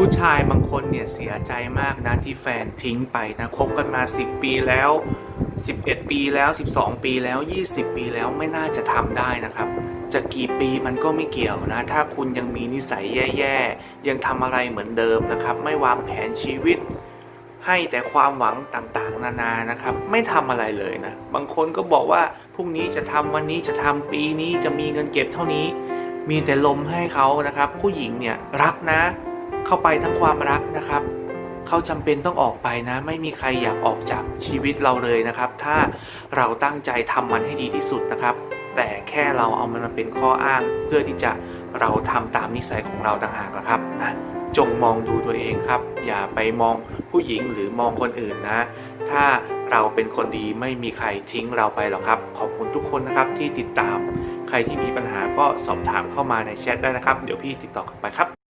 ผู้ชายบางคนเนี่ยเสียใจมากนะที่แฟนทิ้งไปนะคบกันมา 10 ปีแล้ว 11 ปีแล้ว 12 ปีแล้ว 20 ปีแล้วไม่น่าจะทำได้นะครับจะกี่ปีมันก็ไม่เกี่ยวนะ ถ้าคุณยังมีนิสัยแย่ๆ ยังทำอะไรเหมือนเดิมนะครับ ไม่วางแผนชีวิต ให้แต่ความหวังต่างๆ นานานะครับ ไม่ทำอะไรเลยนะ บางคนก็บอกว่าพรุ่งนี้จะทำวันนี้จะทำปีนี้จะมีเงินเก็บเท่านี้ มีแต่ลมให้เขานะครับ ผู้หญิงเนี่ยรักนะ เข้าไปทั้งความรักนะครับ เขาจำเป็นต้องออกไปนะ ไม่มีใครอยากออกจากชีวิตเราเลยนะครับ ถ้าเราตั้งใจทำมันให้ดีที่สุดนะครับ แต่แค่เราเอามันมาเป็นข้ออ้าง เพื่อที่จะเราทำตามนิสัยของเราต่างหากนะครับนะจงมองดูตัวเองครับ อย่าไปมองผู้หญิงหรือมองคนอื่นนะ ถ้าเราเป็นคนดีไม่มีใครทิ้งเราไปหรอกครับ ขอบคุณทุกคนนะครับที่ติดตาม ใครที่มีปัญหาก็สอบถามเข้ามาในแชทได้นะครับ เดี๋ยวพี่ติดต่อกลับไปครับ